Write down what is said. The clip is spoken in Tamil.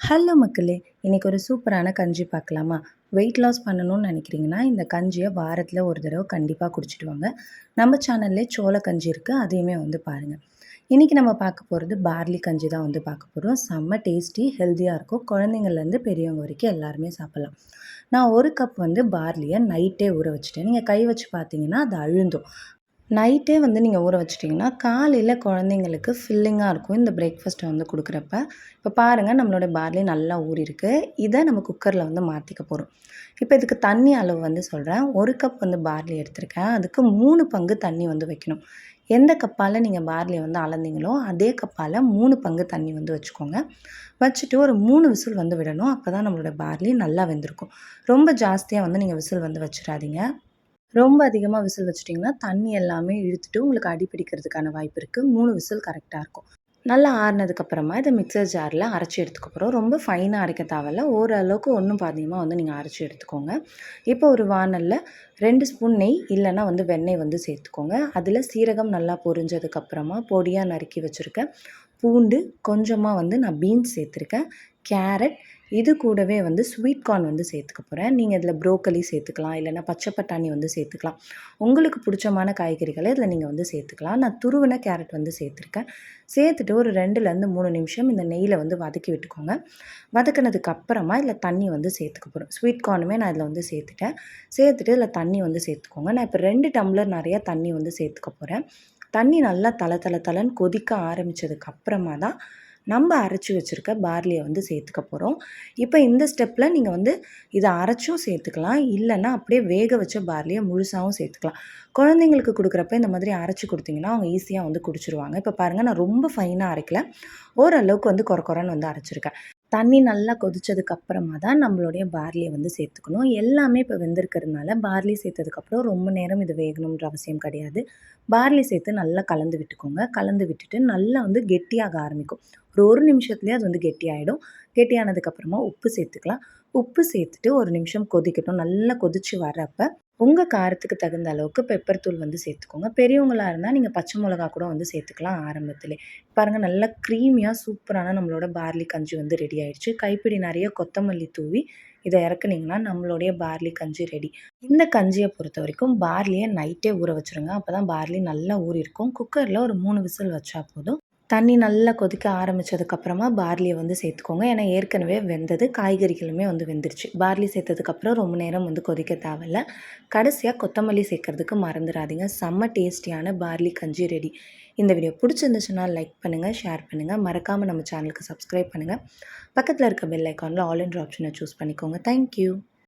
ஹலோ மக்களே இன்றைக்கி ஒரு சூப்பரான கஞ்சி பார்க்கலாமா? வெயிட் லாஸ் பண்ணணும்னு நினைக்கிறீங்கன்னா இந்த கஞ்சியை வாரத்தில் ஒரு தடவை கண்டிப்பாக குடிச்சிட்டு வாங்க நம்ம சேனல்லே சோள கஞ்சி இருக்குது அதையுமே வந்து பாருங்கள் இன்றைக்கி நம்ம பார்க்க போகிறது பார்லி கஞ்சி தான் வந்து பார்க்க போகிறோம் செம்ம டேஸ்டி ஹெல்த்தியாக இருக்கும். குழந்தைங்கள்லேருந்து பெரியவங்க வரைக்கும் எல்லாருமே சாப்பிட்லாம். நான் ஒரு கப் வந்து பார்லியை நைட்டே ஊற வச்சுட்டேன். நீங்கள் கை வச்சு பார்த்தீங்கன்னா அது அழுந்தும். நைட்டே வந்து நீங்கள் ஊற வச்சிட்டிங்கன்னா காலையில் குழந்தைங்களுக்கு ஃபில்லிங்காக இருக்கும். இந்த பிரேக்ஃபாஸ்ட்டை வந்து கொடுக்குறப்ப. இப்போ பாருங்கள் நம்மளோட பார்லி நல்லா ஊறிருக்கு இதை நம்ம குக்கரில் வந்து மாற்றிக்க போகிறோம் இப்போ இதுக்கு தண்ணி அளவு வந்து சொல்கிறேன் ஒரு கப் வந்து பார்லி எடுத்திருக்கேன். அதுக்கு மூணு பங்கு தண்ணி வந்து வைக்கணும். எந்த கப்பால் நீங்கள் பார்லியை வந்து அளந்தீங்களோ அதே கப்பால் மூணு பங்கு தண்ணி வந்து வச்சுக்கோங்க. வச்சுட்டு ஒரு மூணு விசில் வந்து விடணும். அப்போ தான் நம்மளோட பார்லி நல்லா வெந்திருக்கும். ரொம்ப ஜாஸ்தியாக வந்து நீங்கள் விசில் வந்து வச்சிடாதீங்க. ரொம்ப அதிகமாக விசில் வச்சுட்டிங்கன்னா தண்ணி எல்லாமே இழுத்துட்டு உங்களுக்கு அடி பிடிக்கிறதுக்கான வாய்ப்பு இருக்குது மூணு விசில் கரெக்டாக இருக்கும். நல்லா ஆறினதுக்கப்புறமா இதை மிக்சர் ஜாரில் அரைச்சி எடுத்துக்கப்புறம் ரொம்ப ஃபைனாக அரைக்க தேவையில்ல. ஓரளவுக்கு ஒன்றும் பாதியமாக வந்து நீங்கள் அரைச்சி எடுத்துக்கோங்க. இப்போ ஒரு வானலில் ரெண்டு ஸ்பூன் நெய் இல்லைன்னா வந்து வெண்ணெய் வந்து சேர்த்துக்கோங்க. அதில் சீரகம் நல்லா பொரிஞ்சதுக்கப்புறமா பொடியாக நறுக்கி வச்சுருக்கேன் பூண்டு கொஞ்சமாக வந்து நான் பீன்ஸ் சேர்த்துருக்கேன். கேரட் இது கூடவே வந்து ஸ்வீட் கார்ன் வந்து சேர்த்துக்க போகிறேன் நீங்கள் இதில் ப்ரோக்கலி சேர்த்துக்கலாம் இல்லைனா பச்சை பட்டாணி வந்து சேர்த்துக்கலாம். உங்களுக்கு பிடிச்சமான காய்கறிகளை இதில் நீங்கள் வந்து சேர்த்துக்கலாம். நான் துருவின கேரட் வந்து சேர்த்துருக்கேன். சேர்த்துட்டு ஒரு ரெண்டுலேருந்து மூணு நிமிஷம் இந்த நெய்யில் வந்து வதக்கி விட்டுக்கோங்க. வதக்கினதுக்கு அப்புறமா இதில் தண்ணி வந்து சேர்த்துக்க போகிறோம் ஸ்வீட் கார்னுமே நான் இதில் வந்து சேர்த்துட்டேன். சேர்த்துட்டு இதில் தண்ணி வந்து சேர்த்துக்கோங்க. நான் இப்போ ரெண்டு டம்ளர் நிறையா தண்ணி வந்து சேர்த்துக்க போகிறேன் தண்ணி நல்லா தலை தலை தலைன்னு கொதிக்க ஆரம்பித்ததுக்கு அப்புறமா தான் நம்ம அரைச்சி வச்சுருக்க பார்லியை வந்து சேர்த்துக்க போகிறோம் இப்போ இந்த ஸ்டெப்பில் நீங்கள் வந்து இதை அரைச்சும் சேர்த்துக்கலாம். இல்லைன்னா அப்படியே வேக வச்ச பார்லியை முழுசாகவும் சேர்த்துக்கலாம். குழந்தைங்களுக்கு கொடுக்குறப்ப இந்த மாதிரி அரைச்சி கொடுத்தீங்கன்னா அவங்க ஈஸியாக வந்து குடிச்சிருவாங்க. இப்போ பாருங்கள் நான் ரொம்ப ஃபைனாக அரைக்கல. ஓரளவுக்கு வந்து குறை குறைன்னு வந்து அரைச்சிருக்கேன். தண்ணி நல்லா கொதிச்சதுக்கு அப்புறமா தான் நம்மளுடைய பார்லியை வந்து சேர்த்துக்கணும். எல்லாமே இப்போ வெந்திருக்கிறதுனால பார்லி சேர்த்ததுக்கப்புறம் ரொம்ப நேரம் இது வேகணுன்ற அவசியம் கிடையாது. பார்லி சேர்த்து நல்லா கலந்து விட்டுக்கோங்க. கலந்து விட்டுட்டு நல்லா வந்து கெட்டியாக ஆரம்பிக்கும். ஒரு ஒரு நிமிஷத்துலேயே அது வந்து கெட்டியாகிடும் கெட்டியானதுக்கப்புறமா உப்பு சேர்த்துக்கலாம். உப்பு சேர்த்துட்டு ஒரு நிமிஷம் கொதிக்கட்டும். நல்லா கொதித்து வர்றப்ப உங்கள் காரத்துக்கு தகுந்த அளவுக்கு பெப்பர் தூள் வந்து சேர்த்துக்கோங்க. பெரியவங்களாக இருந்தால் நீங்கள் பச்சை மிளகா கூட வந்து சேர்த்துக்கலாம் ஆரம்பத்திலே. பாருங்கள் நல்லா க்ரீமியாக சூப்பரான நம்மளோட பார்லி கஞ்சி வந்து ரெடி ஆயிடுச்சு. கைப்பிடி நிறைய கொத்தமல்லி தூவி இதை இறக்குனீங்கன்னா நம்மளுடைய பார்லி கஞ்சி ரெடி இந்த கஞ்சியை பொறுத்த வரைக்கும் பார்லியை நைட்டே ஊற வச்சுருங்க. அப்போ தான் பார்லி நல்லா ஊறிருக்கும் குக்கரில் ஒரு மூணு விசில் வச்சா போதும். தண்ணி நல்லா கொதிக்க ஆரம்பித்ததுக்கப்புறமா பார்லியை வந்து சேர்த்துக்கோங்க. ஏன்னா ஏற்கனவே வெந்தது காய்கறிகளுமே வந்து வெந்துருச்சு. பார்லி சேர்த்ததுக்கப்புறம் ரொம்ப நேரம் வந்து கொதிக்க தேவையில்ல. கடைசியாக கொத்தமல்லி சேர்க்கறதுக்கு மறந்துடாதீங்க. செம்ம டேஸ்டியான பார்லி கஞ்சி ரெடி. இந்த வீடியோ பிடிச்சிருந்துச்சுன்னா லைக் பண்ணுங்கள் ஷேர் பண்ணுங்கள் மறக்காமல் நம்ம சேனலுக்கு சப்ஸ்கிரைப் பண்ணுங்கள் பக்கத்தில் இருக்க பெல் ஐக்கானில் ஆல் இன்ட்ரு ஆப்ஷனை சூஸ் பண்ணிக்கோங்க. தேங்க்யூ